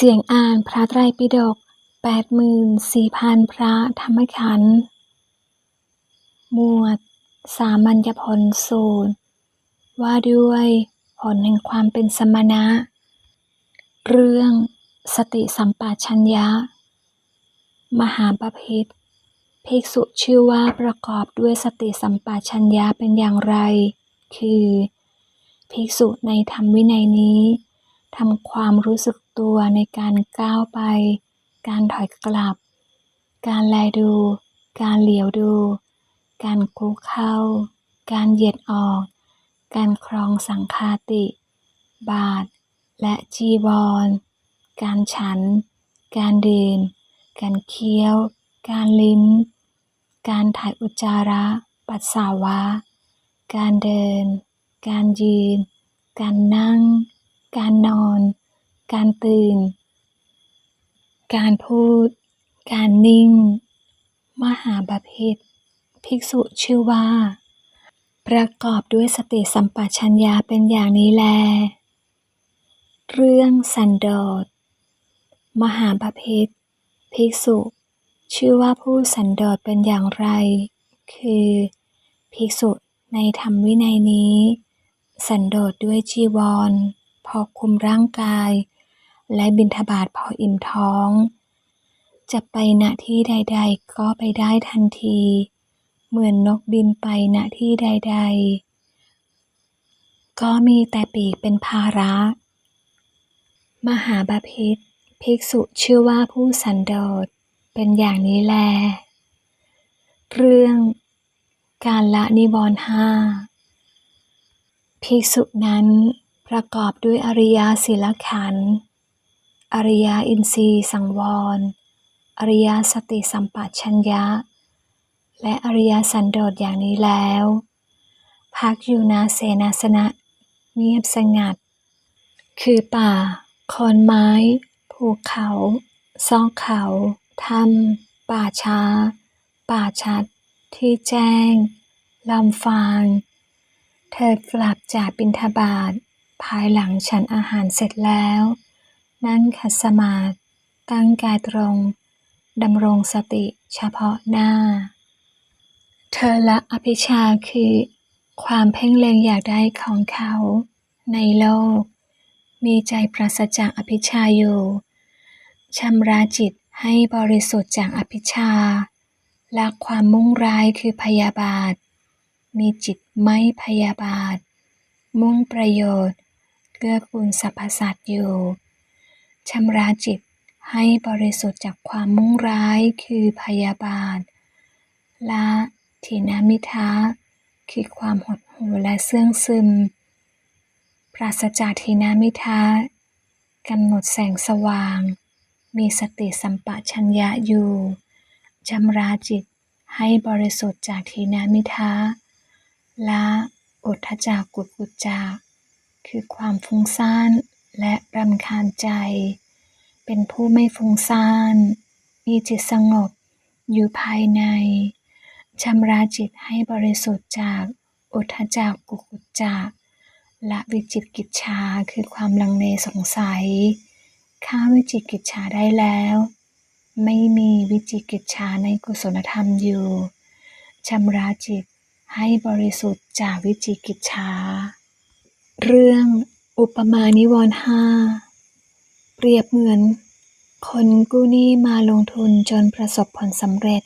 เสียงอ่านพระไตรปิฎกแปดหมื่นสี่พันพระธรรมขันธ์ หมวด สามัญญผลสูตร ว่าด้วยผลแห่งความเป็นสมณะ เรื่องสติสัมปชัญญะ มหาบพิตรภิกษุชื่อว่าประกอบด้วยสติสัมปชัญญะเป็นอย่างไร คือ ภิกษุในธรรมวินัยนี้ ทำความรู้สึกตัวในการก้าวไป การถอยกลับ การแลดู การเหลียวดู การคุกเข้า การเหยียดออก การครองสังฆาติ บาท และจีวร การฉัน การดื่ม การเคี้ยว การลิ้ม การถ่ายอุจจาระ ปัสสาวะ การเดิน การยืน การนั่ง การนอน การตื่น การพูด การนิ่ง มหาบพิตภิกษุชื่อว่า ประกอบด้วยสติสัมปชัญญะเป็นอย่างนี้แล เรื่องสันโดษ มหาบพิตภิกษุ ชื่อว่าผู้สันโดษเป็นอย่างไร คือภิกษุในธรรมวินัยนี้ สันโดษด้วยจีวร พอคุมร่างกาย และบิณฑบาตพออิ่มท้อง จะไปณที่ใด ๆ ก็ไปได้ทันที เหมือนนกบินไปณที่ใด ๆ ก็มีแต่ปีกเป็นภาระ มหาบาพิตรภิกษุชื่อว่าผู้สันโดษเป็นอย่างนี้แล เรื่องการละนิวรณ์ห้าภิกษุนั้น ประกอบด้วยอริยศีลขันธ์ อริยอินทรีย์สังวร อริยสติสัมปชัญญะ และอริยสันโดษอย่างนี้แล้ว พักอยู่ณเสนาสนะ เงียบสงัด คือป่าโคนไม้ ภูเขาซอกเขาถ้ำป่าช้า ป่าชัด ที่แจ้งลำฟาง เธอกลับจากบิณฑบาต ภายหลังฉันอาหารเสร็จแล้ว นั่งขัดสมาธิตั้งกายตรงดำรงสติเฉพาะหน้า เธอละอภิชาคือ ความเพ่งเล็งอยากได้ของเขา ในโลก มีใจปราศจากอภิชาอยู่ชำระจิตให้บริสุทธิ์จากอภิชาละความมุ่งร้ายคือพยาบาท มีจิตไม่พยาบาท มุ่งประโยชน์ เกื้อกูลสรรพสัตว์อยู่ชำระจิตให้บริสุทธิ์จากความมุ่งร้ายคือพยาบาทละถีนามิทะคือความหดหู่และเสื่องซึม ปราศจากถีนามิทะกำหนดแสงสว่าง มีสติสัมปชัญญะอยู่ชำระจิตให้บริสุทธิ์จากถีนามิทะละอุทธจักกุกุจจะ คือความฟุ้งซ่านและรำคาญใจ เป็นผู้ไม่ฟุ้งซ่าน มีจิตสงบอยู่ภายในชำระจิตให้บริสุทธิ์จากอุทจักกุกุจจะละวิจิตกิจฉาคือความลังเลสงสัยข้าวิจิตกิจฉาได้แล้ว ไม่มีวิจิกิจฉาในกุศลธรรมอยู่ชำระจิตให้บริสุทธิ์จากวิจิกิจฉา เรื่องอุปมานิวรณ์ห้าเปรียบเหมือน คนกู้หนี้มาลงทุนจนประสบผลสำเร็จ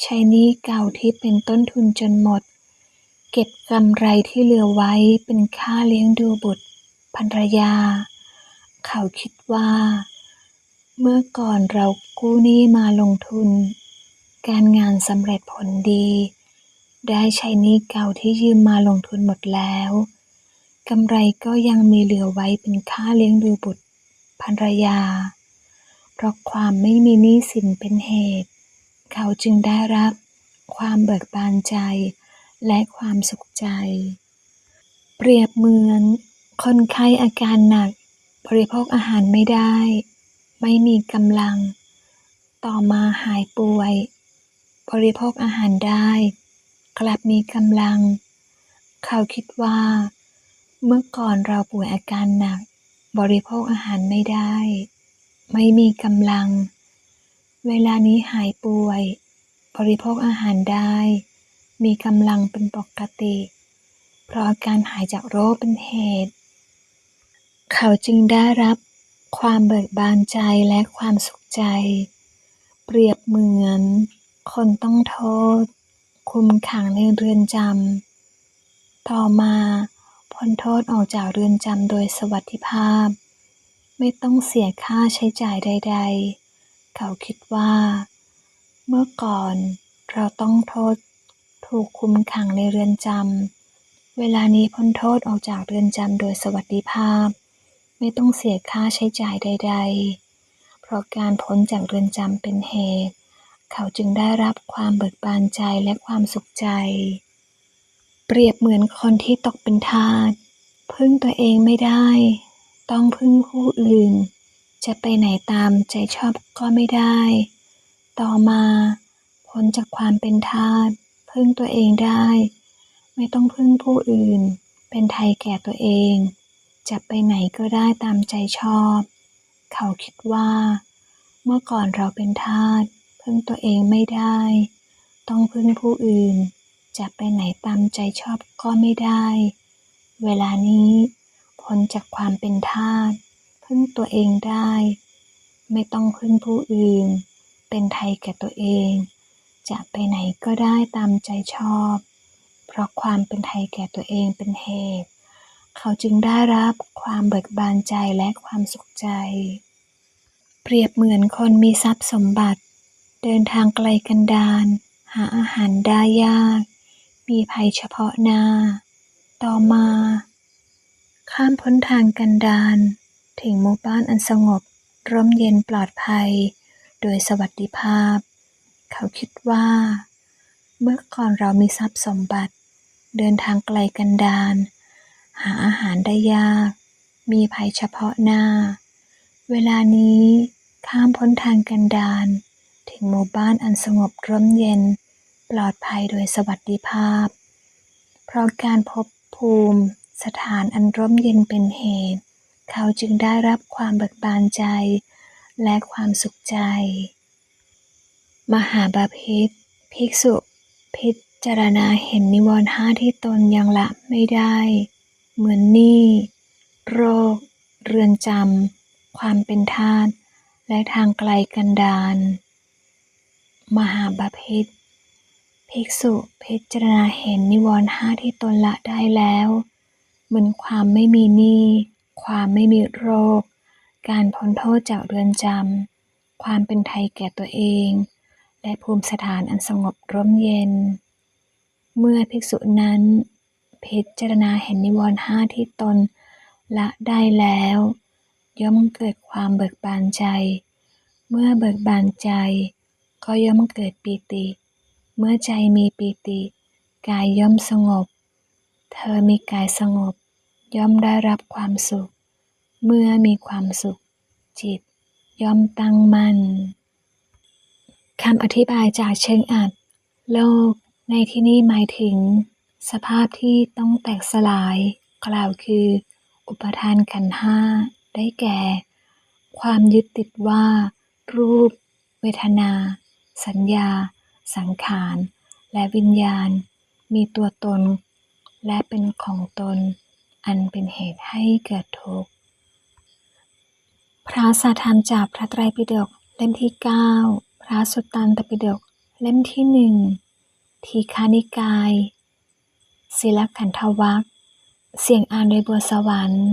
ใช้หนี้เก่าที่เป็นต้นทุนจนหมด เก็บกำไรที่เหลือไว้เป็นค่าเลี้ยงดูบุตรภรรยา เขาคิดว่า เมื่อก่อนเรากู้หนี้มาลงทุน การงานสำเร็จผลดี ได้ใช้หนี้เก่าที่ยืมมาลงทุนหมดแล้ว กำไรก็ยังมีเหลือไว้เป็นค่าเลี้ยงดูบุตรภรรยา เพราะความไม่มีหนี้สินเป็นเหตุ เขาจึงได้รับความเบิกบานใจและความสุขใจ เปรียบเหมือน คนไข้อาการหนัก บริโภคอาหารไม่ได้ ไม่มีกำลัง ต่อมาหายป่วย บริโภคอาหารได้ กลับมีกำลัง เขาคิดว่า เมื่อก่อนเราป่วยอาการหนัก บริโภคอาหารไม่ได้ ไม่มีกำลัง เวลานี้หายป่วย บริโภคอาหารได้ มีกำลังเป็นปกติ เพราะอาการหายจากโรคเป็นเหตุ เขาจึงได้รับความเบิกบานใจและความสุขใจ เปรียบเหมือน คนต้องโทษ คุมขังในเรือนจำต่อมา พ้นโทษออกจากเรือนจำโดยสวัสดิภาพ ไม่ต้องเสียค่าใช้จ่ายใด ๆ เขาคิดว่า เมื่อก่อนเราต้องโทษถูกคุมขังในเรือนจำ เวลานี้พ้นโทษออกจากเรือนจำโดยสวัสดิภาพ ไม่ต้องเสียค่าใช้จ่ายใด ๆ เพราะการพ้นจากเรือนจำเป็นเหตุ เขาจึงได้รับความเบิกบานใจและความสุขใจ รียบเหมือนคนที่ตกเป็นทาสพึ่งตัวเองไม่ได้ ต้องพึ่งผู้อื่น จะไปไหนตามใจชอบก็ไม่ได้ ต่อมาพ้นจากความเป็นทาสพึ่งตัวเองได้ ไม่ต้องพึ่งผู้อื่น เป็นไทยแก่ตัวเอง จะไปไหนก็ได้ตามใจชอบ เขาคิดว่า เมื่อก่อนเราเป็นทาสพึ่งตัวเองไม่ได้ ต้องพึ่งผู้อื่น จะไปไหนตามใจชอบก็ไม่ได้ เวลานี้พ้นจากความเป็นทาสพึ่งตัวเองได้ ไม่ต้องพึ่งผู้อื่น เป็นไทยแก่ตัวเอง จะไปไหนก็ได้ตามใจชอบ เพราะความเป็นไทยแก่ตัวเองเป็นเหตุ เขาจึงได้รับความเบิกบานใจและความสุขใจ เปรียบเหมือนคนมีทรัพย์สมบัติ เดินทางไกลกันดารหาอาหารได้ยาก มีภัยเฉพาะหน้า ต่อมา ข้ามพ้นทางกันดารถึงหมู่บ้านอันสงบ ร่มเย็นปลอดภัย โดยสวัสดิภาพ เขาคิดว่า เมื่อก่อนเรามีทรัพย์สมบัติ เดินทางไกลกันดารหาอาหารได้ยาก มีภัยเฉพาะหน้า เวลานี้ข้ามพ้นทางกันดารถึงหมู่บ้านอันสงบร่มเย็น ปลอดภัยโดยสวัสดิภาพ เพราะการพบภูมิ สถานอันร่มเย็นเป็นเหตุ เขาจึงได้รับความเบิกบานใจ และความสุขใจ มหาบาพิตรภิกษุพิจารณาเห็นนิวรณ์ห้าที่ตนยังละไม่ได้ เหมือนหนี้โรค เรือนจำความเป็นทาสและทางไกลกันดารมหาบาพิตร ภิกษุพิจารณาเห็นนิวรณ์ห้าที่ตนละได้แล้วเหมือนความไม่มีหนี้ความไม่มีโรค การพ้นโทษจากเรือนจำความเป็นไทยแก่ตัวเอง และภูมิสถานอันสงบร่มเย็น เมื่อภิกษุนั้น พิจารณาเห็นนิวรณ์ห้าที่ตนละได้แล้ว ย่อมเกิดความเบิกบานใจ เมื่อเบิกบานใจ ก็ย่อมเกิดปีติ เมื่อใจมีปีติ กายย่อมสงบ เธอมีกายสงบ ย่อมได้รับความสุข เมื่อมีความสุข จิต ย่อมตั้งมั่นคำอธิบายจากเชิงอัด โลก ในที่นี้หมายถึง สภาพที่ต้องแตกสลาย กล่าวคือ อุปทานขันห้า ได้แก่ ความยึดติดว่า รูป เวทนา สัญญา สังขารและวิญญาณ มีตัวตน และเป็นของตน อันเป็นเหตุให้เกิดทุกข์ พระสัทธรรมจากพระไตรปิฎกเล่มที่ 9 พระสุตตันตปิฎกเล่มที่หนึ่งทีฆานิกายศิลขันธวรรคเสียงอ่านโดยบัวสวรรค์